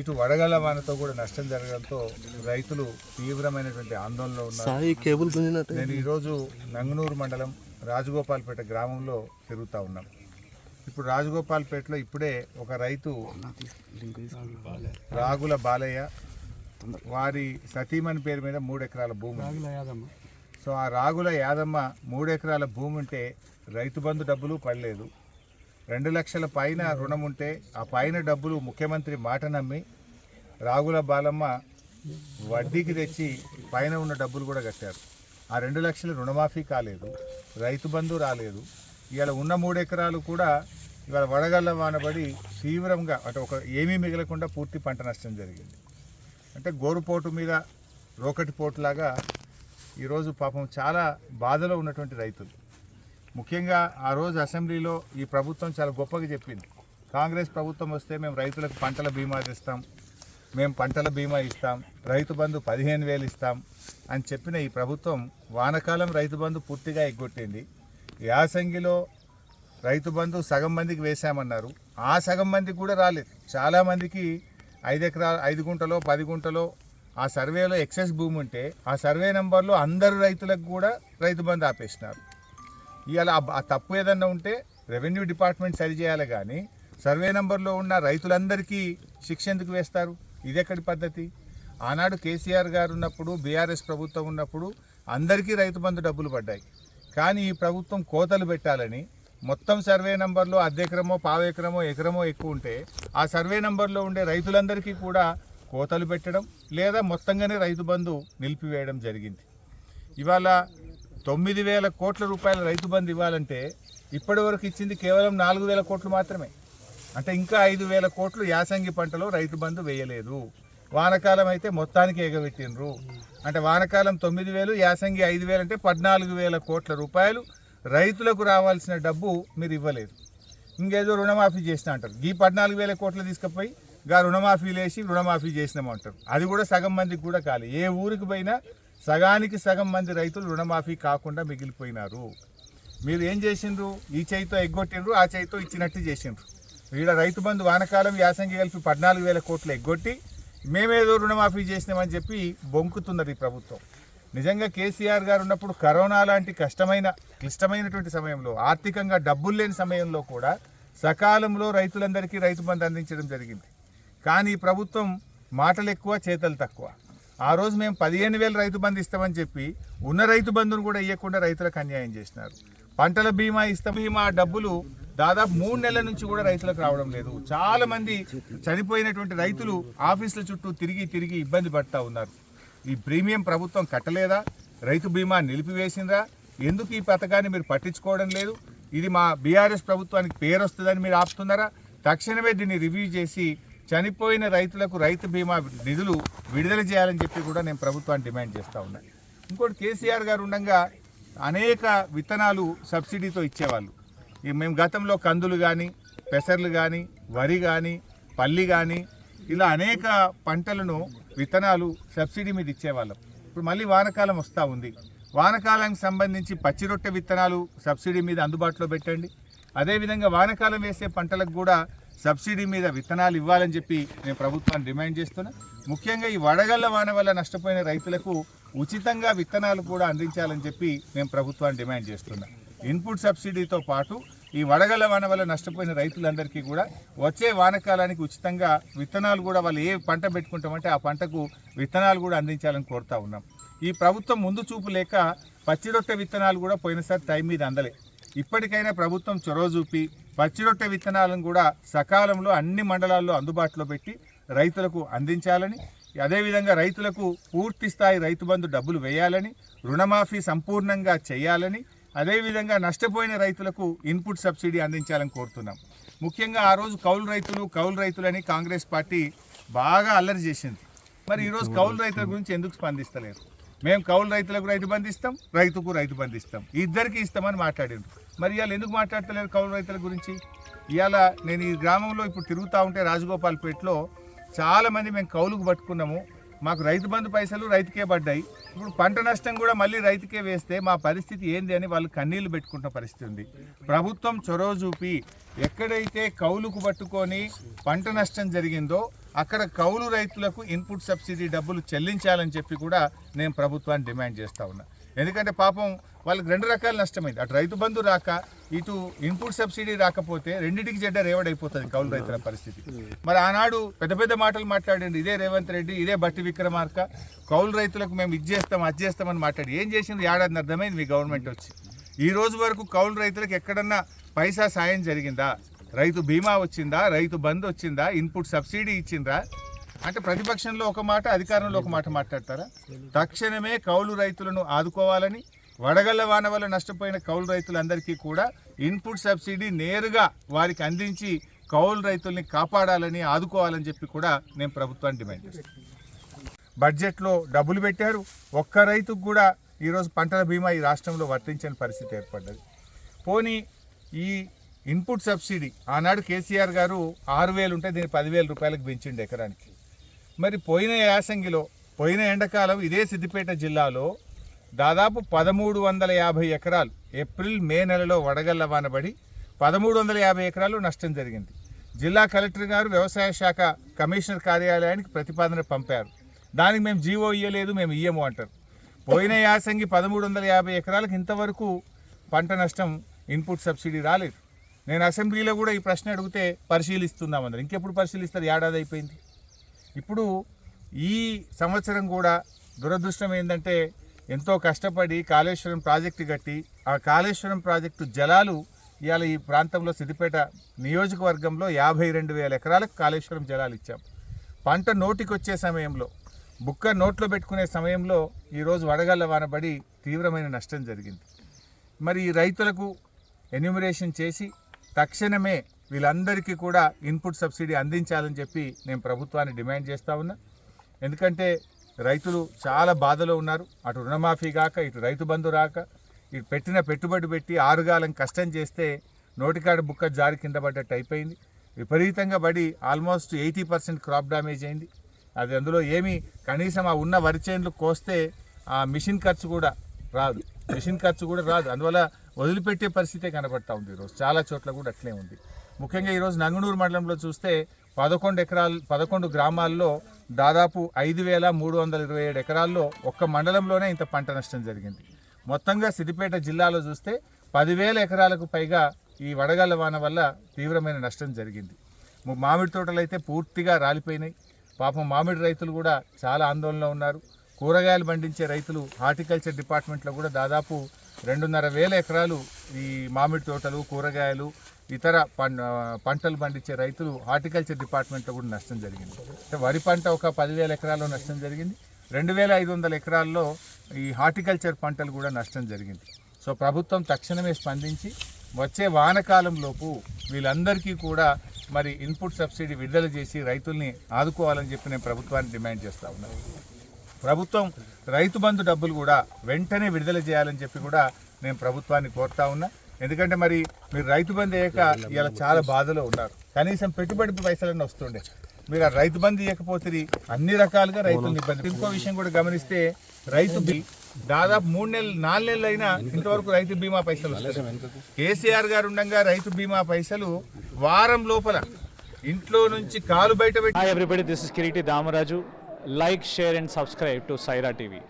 ఇటు వడగళ్ళ వానతో కూడా నష్టం జరగడంతో రైతులు తీవ్రమైనటువంటి ఆందోళనలో ఉన్నారు. నేను ఈరోజు నంగనూరు మండలం రాజగోపాల్పేట గ్రామంలో తిరుగుతూ ఉన్నాం. ఇప్పుడు రాజగోపాల్పేటలో ఇప్పుడే ఒక రైతు రాగుల బాలయ్య వారి సతీమణి పేరు మీద మూడు ఎకరాల భూమి. సో ఆ రాగుల యాదమ్మ మూడు ఎకరాల భూమి ఉంటే రైతు బంధు డబ్బులు పడలేదు. రెండు లక్షల పైన రుణం ఉంటే ఆ పైన డబ్బులు ముఖ్యమంత్రి మాట నమ్మి రాగుల బాలమ్మ వడ్డీకి తెచ్చి పైన ఉన్న డబ్బులు కూడా కట్టారు. ఆ రెండు లక్షలు రుణమాఫీ కాలేదు రైతు బంధు రాలేదు. ఇవాళ ఉన్న మూడు ఎకరాలు కూడా ఇవాళ వడగళ్ళ వానబడి తీవ్రంగా అంటే ఒక ఏమీ మిగలకుండా పూర్తి పంట నష్టం జరిగింది. అంటే గోరుపోటు మీద రోకటి పోటులాగా ఈరోజు పాపం చాలా బాధలో ఉన్నటువంటి రైతులు. ముఖ్యంగా ఆ రోజు అసెంబ్లీలో ఈ ప్రభుత్వం చాలా గొప్పగా చెప్పింది. కాంగ్రెస్ ప్రభుత్వం వస్తే మేము రైతులకు పంటల బీమా ఇస్తాం మేము పంటల బీమా ఇస్తాం రైతు బంధు పదిహేను వేలు ఇస్తాం అని చెప్పిన ఈ ప్రభుత్వం వానకాలం రైతు బంధు పూర్తిగా ఎగ్గొట్టింది. యాసంగిలో రైతు బంధు సగం మందికి వేశామన్నారు. ఆ సగం మందికి కూడా రాలేదు. చాలామందికి ఐదు ఎకరాలు ఐదు గుంటలో పది గుంటలో ఆ సర్వేలో ఎక్సెస్ భూమి ఉంటే ఆ సర్వే నెంబర్లో అందరు రైతులకు కూడా రైతు బంధు ఆపేసినారు. ఇవాళ ఆ- తప్పు ఏదన్నా ఉంటే రెవెన్యూ డిపార్ట్మెంట్ సరిచేయాలి కానీ సర్వే నెంబర్లో ఉన్న రైతులందరికీ శిక్ష ఎందుకు వేస్తారు? ఇది ఎక్కడి పద్ధతి? ఆనాడు కేసీఆర్ గారు ఉన్నప్పుడు బీఆర్ఎస్ ప్రభుత్వం ఉన్నప్పుడు అందరికీ రైతు బంధు డబ్బులు పడ్డాయి. కానీ ఈ ప్రభుత్వం కోతలు పెట్టాలని మొత్తం సర్వే నెంబర్లో అర్ధ ఎకరమో పావు ఎకరమో ఎకరమో ఎక్కువ ఉంటే ఆ సర్వే నెంబర్లో ఉండే రైతులందరికీ కూడా కోతలు పెట్టడం లేదా మొత్తంగానే రైతు బంధు నిలిపివేయడం జరిగింది. ఇవాళ తొమ్మిది వేల కోట్ల రూపాయల రైతు బంధు ఇవ్వాలంటే ఇప్పటి వరకు ఇచ్చింది కేవలం నాలుగు వేల కోట్లు మాత్రమే. అంటే ఇంకా ఐదు వేల కోట్లు యాసంగి పంటలో రైతు బంధు వేయలేదు. వానకాలం అయితే మొత్తానికి ఎగబెట్టిండ్రు. అంటే వానకాలం తొమ్మిది వేలు యాసంగి ఐదు వేలు అంటే పద్నాలుగు వేల కోట్ల రూపాయలు రైతులకు రావాల్సిన డబ్బు మీరు ఇవ్వలేదు. ఇంకేదో రుణమాఫీ చేసిన అంటారు. ఈ పద్నాలుగు వేల కోట్లు తీసుకుపోయి గా రుణమాఫీ లేసి రుణమాఫీ చేసినామంటారు అది కూడా సగం మందికి కూడా కాలి. ఏ ఊరికి పోయినా సగానికి సగం మంది రైతులు రుణమాఫీ కాకుండా మిగిలిపోయినారు. మీరు ఏం చేసిండ్రు? ఈ చేయితో ఎగ్గొట్టిండ్రు ఆ చేయితో ఇచ్చినట్టు చేసిండ్రు. వీడ రైతు బంధు వానకాలం యాసంగి కలిపి పద్నాలుగు వేల కోట్లు ఎగ్గొట్టి మేమేదో రుణమాఫీ చేసినామని చెప్పి బొంకుతున్నది ఈ ప్రభుత్వం. నిజంగా కేసీఆర్ గారు ఉన్నప్పుడు కరోనా లాంటి కష్టమైన క్లిష్టమైనటువంటి సమయంలో ఆర్థికంగా డబ్బులు లేని సమయంలో కూడా సకాలంలో రైతులందరికీ రైతు బంధు అందించడం జరిగింది. కానీ ప్రభుత్వం మాటలు ఎక్కువ చేతలు తక్కువ. ఆ రోజు మేము పదిహేను వేలు రైతు బంధు ఇస్తామని చెప్పి ఉన్న రైతు బంధును కూడా ఇవ్వకుండా రైతులకు అన్యాయం చేసినారు. పంటల బీమా ఇస్తాం బీమా డబ్బులు దాదాపు మూడు నెలల నుంచి కూడా రైతులకు రావడం లేదు. చాలా మంది చనిపోయినటువంటి రైతులు ఆఫీసుల చుట్టూ తిరిగి తిరిగి ఇబ్బంది పడతా ఉన్నారు. ఈ ప్రీమియం ప్రభుత్వం కట్టలేదా? రైతు బీమా నిలిపివేసిందా? ఎందుకు ఈ పథకాన్ని మీరు పట్టించుకోవడం లేదు? ఇది మా బీఆర్ఎస్ ప్రభుత్వానికి పేరు వస్తుందని మీరు ఆపుతున్నారా? తక్షణమే దీన్ని రివ్యూ చేసి చనిపోయిన రైతులకు రైతు బీమా నిధులు విడుదల చేయాలని చెప్పి కూడా నేను ప్రభుత్వాన్ని డిమాండ్ చేస్తూ ఉన్నాను ఇంకోటి కేసీఆర్ గారు ఉండగా అనేక విత్తనాలు సబ్సిడీతో ఇచ్చేవాళ్ళు. ఈ మేము గతంలో కందులు కానీ పెసర్లు కానీ వరి కానీ పల్లి కానీ ఇలా అనేక పంటలను విత్తనాలు సబ్సిడీ మీద ఇచ్చేవాళ్ళం. ఇప్పుడు మళ్ళీ వానకాలం వస్తూ ఉంది. వానకాలానికి సంబంధించి పచ్చి రొట్టె విత్తనాలు సబ్సిడీ మీద అందుబాటులో పెట్టండి. అదేవిధంగా వానకాలం వేసే పంటలకు కూడా సబ్సిడీ మీద విత్తనాలు ఇవ్వాలని చెప్పి నేను ప్రభుత్వాన్ని డిమాండ్ చేస్తున్నా. ముఖ్యంగా ఈ వడగళ్ళ వాన వల్ల నష్టపోయిన రైతులకు ఉచితంగా విత్తనాలు కూడా అందించాలని చెప్పి మేము ప్రభుత్వాన్ని డిమాండ్ చేస్తున్నా. ఇన్పుట్ సబ్సిడీతో పాటు ఈ వడగళ్ళ వాన వల్ల నష్టపోయిన రైతులందరికీ కూడా వచ్చే వానకాలానికి ఉచితంగా విత్తనాలు కూడా వాళ్ళు ఏ పంట పెట్టుకుంటామంటే ఆ పంటకు విత్తనాలు కూడా అందించాలని కోరుతా ఉన్నాం. ఈ ప్రభుత్వం ముందు చూపు లేక పచ్చిరొట్టె విత్తనాలు కూడా పోయినసారి టైం మీద అందలే. ఇప్పటికైనా ప్రభుత్వం చొరవ చూపి పచ్చిరొట్టె విత్తనాలను కూడా సకాలంలో అన్ని మండలాల్లో అందుబాటులో పెట్టి రైతులకు అందించాలని అదేవిధంగా రైతులకు పూర్తి స్థాయి రైతు బంధు డబ్బులు వేయాలని రుణమాఫీ సంపూర్ణంగా చేయాలని అదేవిధంగా నష్టపోయిన రైతులకు ఇన్పుట్ సబ్సిడీ అందించాలని కోరుతున్నాం. ముఖ్యంగా ఆ రోజు కౌలు రైతులు కౌలు రైతులని కాంగ్రెస్ పార్టీ బాగా అల్లరి చేసింది. మరి ఈరోజు కౌలు రైతుల గురించి ఎందుకు స్పందిస్తలేరు? మేము కౌలు రైతులకు రైతు బంధిస్తాం రైతుకు రైతు బంధిస్తాం. ఇద్దరికి ఇస్తామని మాట్లాడిండ్రు. మరి ఇవాళ ఎందుకు మాట్లాడతలేరు కౌలు రైతుల గురించి? ఇవాళ నేను ఈ గ్రామంలో ఇప్పుడు తిరుగుతూ ఉంటే రాజగోపాల్పేటలో చాలామంది మేము కౌలుకు పట్టుకున్నాము. మాకు రైతు బంధు పైసలు రైతుకే పడ్డాయి. ఇప్పుడు పంట నష్టం కూడా మళ్ళీ రైతుకే వేస్తే మా పరిస్థితి ఏంది అని వాళ్ళు కన్నీళ్ళు పెట్టుకుంటున్న పరిస్థితి ఉంది. ప్రభుత్వం చొరవ చూపి ఎక్కడైతే కౌలుకు పట్టుకొని పంట నష్టం జరిగిందో అక్కడ కౌలు రైతులకు ఇన్పుట్ సబ్సిడీ డబ్బులు చెల్లించాలని చెప్పి కూడా నేను ప్రభుత్వాన్ని డిమాండ్ చేస్తూ ఉన్నా. ఎందుకంటే పాపం వాళ్ళకి రెండు రకాల నష్టమైంది. అటు రైతు బంధు రాక ఇటు ఇన్పుట్ సబ్సిడీ రాకపోతే రెండింటికి చెడ్డ రేవడైపోతుంది కౌలు రైతుల పరిస్థితి. మరి ఆనాడు పెద్ద పెద్ద మాటలు మాట్లాడండి. ఇదే రేవంత్ రెడ్డి ఇదే బట్టి విక్రమార్క. కౌలు రైతులకు మేము ఇది చేస్తాం అది చేస్తామని మాట్లాడి. ఏం చేసింది ఏడాది అర్థమైంది మీ గవర్నమెంట్ వచ్చి. ఈ రోజు వరకు కౌలు రైతులకు ఎక్కడన్నా పైసా సాయం జరిగిందా? రైతు బీమా వచ్చిందా? రైతు బంద్ వచ్చిందా? ఇన్పుట్ సబ్సిడీ ఇచ్చిందా అంటే ప్రతిపక్షంలో ఒక మాట అధికారంలో ఒక మాట మాట్లాడతారా? తక్షణమే కౌలు రైతులను ఆదుకోవాలని వడగళ్ళ వాన వల్ల నష్టపోయిన కౌలు రైతులందరికీ కూడా ఇన్పుట్ సబ్సిడీ నేరుగా వారికి అందించి కౌలు రైతుల్ని కాపాడాలని ఆదుకోవాలని చెప్పి కూడా నేను ప్రభుత్వాన్ని డిమాండ్ చేస్తాను బడ్జెట్లో డబ్బులు పెట్టారు. ఒక్క రైతుకు కూడా ఈరోజు పంటల బీమా ఈ రాష్ట్రంలో వర్తించని పరిస్థితి ఏర్పడ్డది. పోనీ ఈ ఇన్పుట్ సబ్సిడీ ఆనాడు కేసీఆర్ గారు ఆరు వేలు ఉంటే దీన్ని పదివేల రూపాయలకు పెంచిండు ఎకరానికి. మరి పోయిన యాసంగిలో పోయిన ఎండాకాలం ఇదే సిద్దిపేట జిల్లాలో దాదాపు పదమూడు వందల యాభై ఎకరాలు ఏప్రిల్ మే నెలలో వడగళ్ళ వానబడి పదమూడు వందల యాభై ఎకరాలు నష్టం జరిగింది. జిల్లా కలెక్టర్ గారు వ్యవసాయ శాఖ కమిషనర్ కార్యాలయానికి ప్రతిపాదన పంపారు. దానికి మేము జీవో ఇయ్యలేదు మేము ఇయ్యము అంటారు. పోయిన యాసంగి పదమూడు వందల యాభై ఎకరాలకు ఇంతవరకు పంట నష్టం ఇన్పుట్ సబ్సిడీ రాలేదు. నేను అసెంబ్లీలో కూడా ఈ ప్రశ్న అడిగితే పరిశీలిస్తున్నాం అందరు. ఇంకెప్పుడు పరిశీలిస్తారు? ఏడాది అయిపోయింది. ఇప్పుడు ఈ సంవత్సరం కూడా దురదృష్టం ఏంటంటే ఎంతో కష్టపడి కాళేశ్వరం ప్రాజెక్టు కట్టి ఆ కాళేశ్వరం ప్రాజెక్టు జలాలు ఇవాళ ఈ ప్రాంతంలో సిద్దిపేట నియోజకవర్గంలో యాభై రెండు వేల ఎకరాలకు కాళేశ్వరం జలాలు ఇచ్చాం. పంట నోటికి వచ్చే సమయంలో బుక్క నోట్లో పెట్టుకునే సమయంలో ఈరోజు వడగళ్ళ వానబడి తీవ్రమైన నష్టం జరిగింది. మరి ఈ రైతులకు ఎన్యూమరేషన్ చేసి తక్షణమే వీళ్ళందరికీ కూడా ఇన్పుట్ సబ్సిడీ అందించాలని చెప్పి నేను ప్రభుత్వాన్ని డిమాండ్ చేస్తూ ఉన్నా. ఎందుకంటే రైతులు చాలా బాధలో ఉన్నారు. అటు రుణమాఫీ కాక ఇటు రైతు బంధు రాక ఇటు పెట్టిన పెట్టుబడి పెట్టి ఆరుగాలం కష్టం చేస్తే నోటికాడ బుక్క జారి కింద పడ్డట్టు అయిపోయింది. విపరీతంగా పడి almost eighty percent crop damage అయింది. అది అందులో ఏమీ కనీసం ఆ ఉన్న వరి చేనులు కోస్తే ఆ మిషన్ ఖర్చు కూడా రాదు. మిషన్ ఖర్చు కూడా రాదు. అందువల్ల వదిలిపెట్టే పరిస్థితే కనబడతా ఉంది ఈరోజు. చాలా చోట్ల కూడా అట్లే ఉంది. ముఖ్యంగా ఈరోజు నంగనూరు మండలంలో చూస్తే పదకొండు ఎకరాలు పదకొండు గ్రామాల్లో దాదాపు ఐదు వేల మూడు వందల ఇరవై ఏడు ఎకరాల్లో ఒక్క మండలంలోనే ఇంత పంట నష్టం జరిగింది. మొత్తంగా సిద్దిపేట జిల్లాలో చూస్తే పదివేల ఎకరాలకు పైగా ఈ వడగళ్ళ వాన వల్ల తీవ్రమైన నష్టం జరిగింది. మామిడి తోటలు అయితే పూర్తిగా రాలిపోయినాయి. పాపం మామిడి రైతులు కూడా చాలా ఆందోళనలో ఉన్నారు. కూరగాయలు పండించే రైతులు హార్టికల్చర్ డిపార్ట్మెంట్లో కూడా దాదాపు రెండున్నర వేల ఎకరాలు ఈ మామిడి తోటలు కూరగాయలు ఇతర పం పంటలు పండించే రైతులు హార్టికల్చర్ డిపార్ట్మెంట్లో కూడా నష్టం జరిగింది. అంటే వరి పంట ఒక పదివేల ఎకరాల్లో నష్టం జరిగింది. రెండు వేల ఐదు వందల ఎకరాల్లో ఈ హార్టికల్చర్ పంటలు కూడా నష్టం జరిగింది. సో ప్రభుత్వం తక్షణమే స్పందించి వచ్చే వానకాలంలోపు వీళ్ళందరికీ కూడా మరి ఇన్పుట్ సబ్సిడీ విడుదల చేసి రైతుల్ని ఆదుకోవాలని చెప్పి నేను ప్రభుత్వాన్ని డిమాండ్ చేస్తా ఉన్నాను ప్రభుత్వం రైతు బంధు డబ్బులు కూడా వెంటనే విడుదల చేయాలని చెప్పి కూడా నేను ప్రభుత్వాన్ని కోరుతా ఉన్నా. ఎందుకంటే మరి మీరు రైతు బంధు వేయక ఇలా చాలా బాధలో ఉన్నారు. కనీసం పెట్టుబడి పైసలన్నీ వస్తుండే. మీరు ఆ రైతు బంధు ఇవ్వకపోతే అన్ని రకాలుగా రైతులను ఇబ్బంది. ఇంకో విషయం కూడా గమనిస్తే రైతు బి- దాదాపు మూడు నెలలు నాలుగు నెలలు అయినా ఇంతవరకు రైతు బీమా పైసలు కేసీఆర్ గారు ఉండగా రైతు బీమా పైసలు వారం లోపల ఇంట్లో నుంచి కాలు బయట పెట్టి Hi everybody, this is Kiriti Damaraju. Like, share to Saira TV